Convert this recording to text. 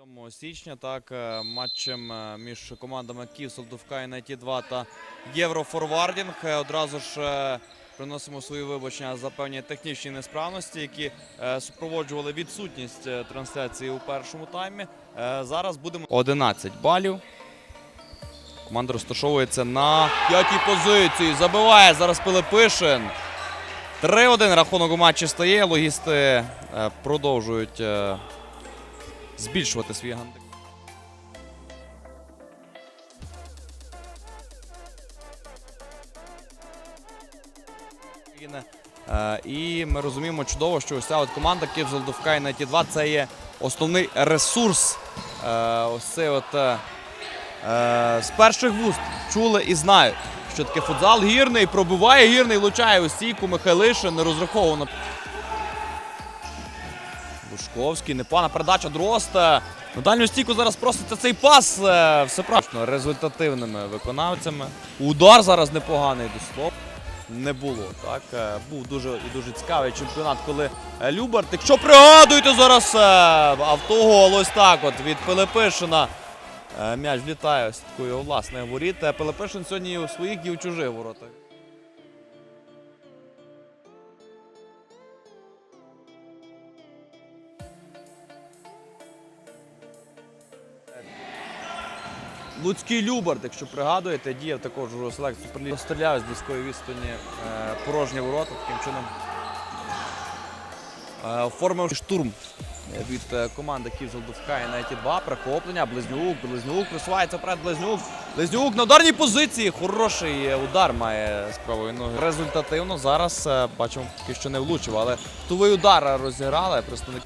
7 січня так е, матчем е, між командами Київ, Солдовка і Найті 2 та Єврофорвардінг. Е, Одразу ж приносимо свої вибачення за певні технічні несправності, які супроводжували відсутність трансляції у першому таймі. Зараз будемо 11 балів. Команда розташовується на п'ятій позиції. Забиває зараз Пилипишин. 3-1 рахунок у матчі стає. Логісти продовжують збільшувати свій гандик. Е, І ми розуміємо чудово, що ось ця от команда Київ Золдовка і Найті 2 це є основний ресурс. Е, Ось цей от е, з перших вуст чули і знають, що таке футзал. Гірний пробиває, гірний влучає у стійку Михайлишин, не розраховано. Лужковський, непогана передача Дрозд. На дальню стійку зараз проситься цей пас. е, Все правильно, результативними виконавцями. Удар зараз непоганий до слова. Не було. Так Е, був дуже і дуже цікавий чемпіонат, коли е, Любарт. Якщо пригадуєте зараз автогол, ось так от від Пилипишина. М'яч влітає ось такою власне воріт. Пилипишин сьогодні у своїх і у чужих воротах. Луцький Любард, якщо пригадуєте, діяв також у селекцію. Стріляв з близької відстані е, порожні ворота, таким чином е, оформив штурм від е, команди Київ Золдовка і Найті 2. Прихоплення, Близнюк, Близнюк присувається вперед, Близнюк. Близнюк на ударній позиції. Хороший удар має з правої ноги. Результативно зараз бачимо, поки що не влучив, але тувий удар розіграли представник.